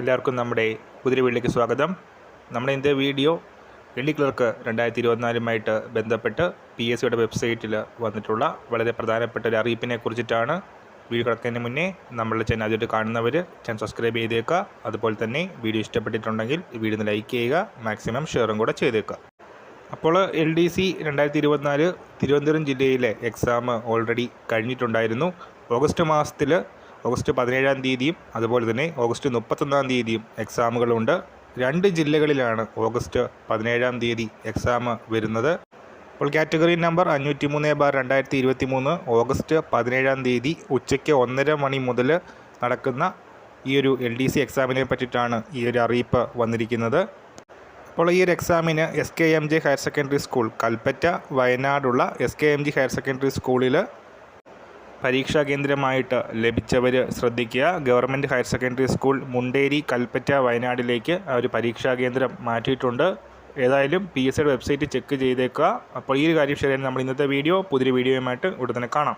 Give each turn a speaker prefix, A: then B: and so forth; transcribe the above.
A: എല്ലാവർക്കും നമ്മുടെ പുതിയ വീട്ടിലേക്ക് സ്വാഗതം. നമ്മുടെ ഇന്നത്തെ വീഡിയോ എൽ ക്ലർക്ക് രണ്ടായിരത്തി ഇരുപത്തിനാലുമായിട്ട് ബന്ധപ്പെട്ട് പി എസ് സിയുടെ വെബ്സൈറ്റിൽ വന്നിട്ടുള്ള വളരെ പ്രധാനപ്പെട്ട ഒരു അറിയിപ്പിനെ കുറിച്ചിട്ടാണ് വീഡിയോ കിടക്കുന്നതിന് മുന്നേ നമ്മളുടെ ചാനൽ ആദ്യമായിട്ട് കാണുന്നവർ ചാനൽ സബ്സ്ക്രൈബ് ചെയ്തേക്കുക. അതുപോലെ തന്നെ വീഡിയോ ഇഷ്ടപ്പെട്ടിട്ടുണ്ടെങ്കിൽ വീഡിയോ ലൈക്ക് ചെയ്യുക മാക്സിമം ഷെയറും കൂടെ ചെയ്തേക്കുക. അപ്പോൾ എൽ ഡി സി രണ്ടായിരത്തി ഇരുപത്തിനാല് തിരുവനന്തപുരം ജില്ലയിലെ എക്സാം ഓൾറെഡി കഴിഞ്ഞിട്ടുണ്ടായിരുന്നു. ഓഗസ്റ്റ് മാസത്തിൽ ഓഗസ്റ്റ് പതിനേഴാം തീയതിയും അതുപോലെ തന്നെ ഓഗസ്റ്റ് മുപ്പത്തൊന്നാം തീയതിയും എക്സാമുകളുണ്ട്. രണ്ട് ജില്ലകളിലാണ് ഓഗസ്റ്റ് പതിനേഴാം തീയതി എക്സാം വരുന്നത്. അപ്പോൾ കാറ്റഗറി നമ്പർ അഞ്ഞൂറ്റി മൂന്ന് ബാർ രണ്ടായിരത്തി ഇരുപത്തി മൂന്ന് ഓഗസ്റ്റ് പതിനേഴാം തീയതി ഉച്ചയ്ക്ക് ഒന്നര മണി മുതൽ നടക്കുന്ന ഈ ഒരു എൽ ഡി സി എക്സാമിനെ പറ്റിയിട്ടാണ് ഈ ഒരു അറിയിപ്പ് വന്നിരിക്കുന്നത്. അപ്പോൾ ഈ ഒരു എക്സാമിന് S K M J higher secondary school Kalpetta വയനാടുള്ള S K M G higher secondary സ്കൂളിൽ പരീക്ഷാ കേന്ദ്രമായിട്ട് ലഭിച്ചവർ ശ്രദ്ധിക്കുക. Government higher secondary school Munderi Kalpetta വയനാടിലേക്ക് അവർ പരീക്ഷാ കേന്ദ്രം മാറ്റിയിട്ടുണ്ട്. ഏതായാലും പി എസ് സിയുടെ വെബ്സൈറ്റ് ചെക്ക് ചെയ്തേക്കുക. അപ്പോൾ ഈ ഒരു കാര്യം ശരിയാണ് നമ്മൾ ഇന്നത്തെ വീഡിയോ പുതിയ വീഡിയോയുമായിട്ട് ഉടനെ കാണാം.